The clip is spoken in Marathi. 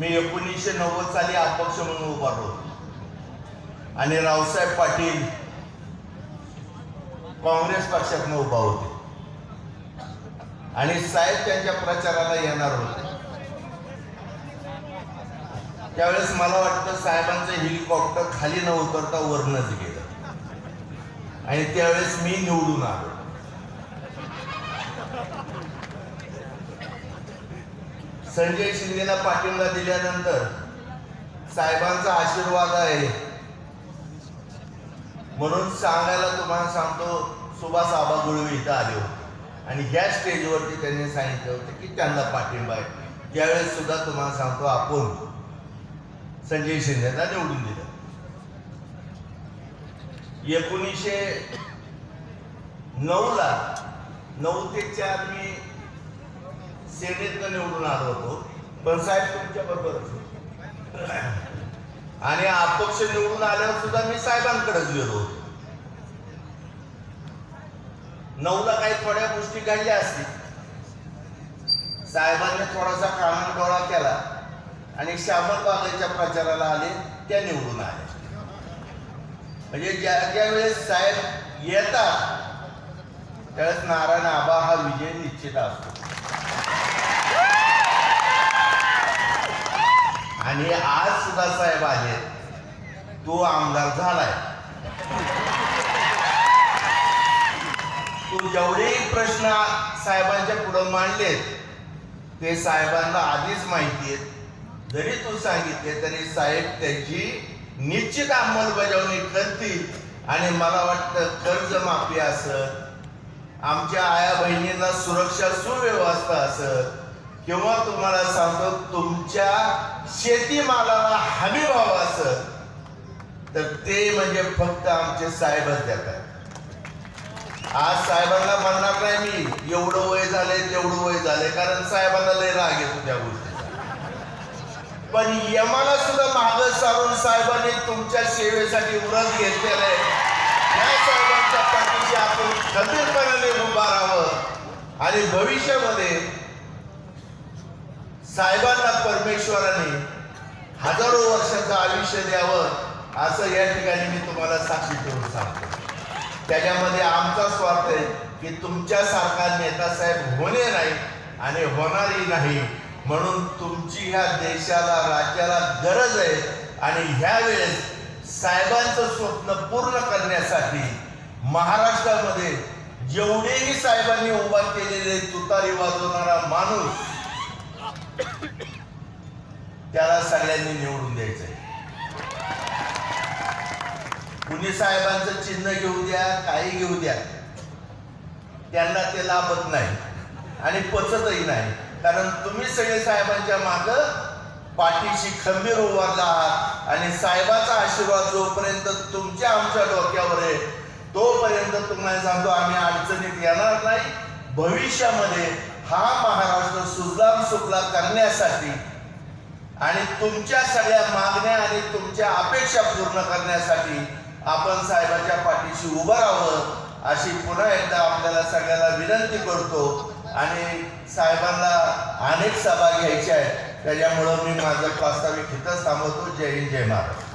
मी एकोणीसशे नव्वद साली अपक्ष म्हणून उभारलो. आणि रावसाहेब पाटील काँग्रेस पक्षातनं उभा होते. आणि साहेब त्यांच्या प्रचाराला येणार होते. त्यावेळेस मला वाटतं साहेबांचं हेलिकॉप्टर खाली न उतरता वरनच गेलं. आणि त्यावेळेस मी निवडून आलो. संजय शिंदेला पाठिंबा दिल्यानंतर साहेबांचा आशीर्वाद आहे. म्हणून सांगायला तुम्हाला सांगतो सुभाष आबा गुळवी इथं आले होते. आणि ह्या स्टेजवरती त्यांनी सांगितलं होतं की त्यांना पाठिंबा आहे. त्यावेळेस सुद्धा तुम्हाला सांगतो आपण संजय शिंदेला निवडून दिलं. एकोणीसशे नऊला नऊ ते चार मी सेनेतनं निवडून आलो होतो. पण साहेब तुमच्या बरोबरच आणि अपक्ष निवडून आल्यावर सुद्धा मी साहेबांकडेच गेलो होतो. नऊला काही थोड्या गोष्टी घडल्या असतील. साहेबांनी थोडासा कानात गोळा केला आणि श्यामल बागेच्या प्रचाराला आले त्या निवडून आले म्हणजे ज्या ज्या वेळेस साहेब येतात त्यावेळेस नारायण आबा हा विजय निश्चित असतो. आणि आज सुद्धा साहेब आले तो आमदार झालाय. तू जेवढेही प्रश्न साहेबांच्या पुढं मांडलेत ते साहेबांना आधीच माहिती आहेत. जरी तू सांगितले तरी साहेब त्याची निश्चित अंमलबजावणी करतील. आणि मला वाटतं कर्जमाफी असत आमच्या आया बहिणींना सुरक्षा सुव्यवस्था असत किंवा तुम्हाला सांगतो तुमच्या शेतीमालाला हमी भाव असत तर ते म्हणजे फक्त आमचे साहेबच देतात. आज साहेबांना म्हणणार नाही मी एवढं वय झाले तेवढं वय झाले कारण साहेबांना लय राग येतो त्या गोष्टी पण यमाला सुद्धा माग सारून साहेबांनी तुमच्या सेवेसाठी व्रत घेतलेलं आहे. या साहेबांच्या पाठीशी आपण खंबीरपणाने उभा राहावं. आणि भविष्यामध्ये साहेबांना परमेश्वराने हजारो वर्षाचं आयुष्य द्यावं असं या ठिकाणी मी तुम्हाला साक्षी ठेवून सांगतो. त्याच्यामध्ये आमचा स्वार्थ आहे की तुमच्यासारखा नेता साहेब होणे नाही आणि होणारही नाही. म्हणून तुमची ह्या देशाला राज्याला गरज आहे आणि ह्या वेळेस साहेबांचं स्वप्न पूर्ण करण्यासाठी महाराष्ट्रामध्ये जेवढेही साहेबांनी उभा केलेले तुतारी वाजवणारा माणूस त्याला सगळ्यांनी निवडून द्यायचंय. कुणी साहेबांचं चिन्ह घेऊ द्या काही घेऊ द्या त्यांना ते लाभत नाही आणि पचतही नाही. कारण तुम्ही सगळे साहेबांच्या माग पाठीशी खंबीर उभारला आहात आणि साहेबाचा आशीर्वाद जोपर्यंत तुमच्या आमच्या डोक्यावर आहे तोपर्यंत तुम्हाला सांगतो आम्ही अडचणीत येणार नाही. भविष्यामध्ये हा महाराष्ट्र सुजलाम सुफला करण्यासाठी आणि तुमच्या सगळ्या मागण्या आणि तुमच्या अपेक्षा पूर्ण करण्यासाठी आपण साहेबाच्या पाठीशी उभं राहावं अशी पुन्हा एकदा आपल्याला सगळ्याला विनंती करतो. आणि साहेबांना अनेक सभा घ्यायच्या आहेत. त्याच्यामुळं मी माझं प्रास्ताविक इथंच थांबवतो. जय हिंद जय महाराज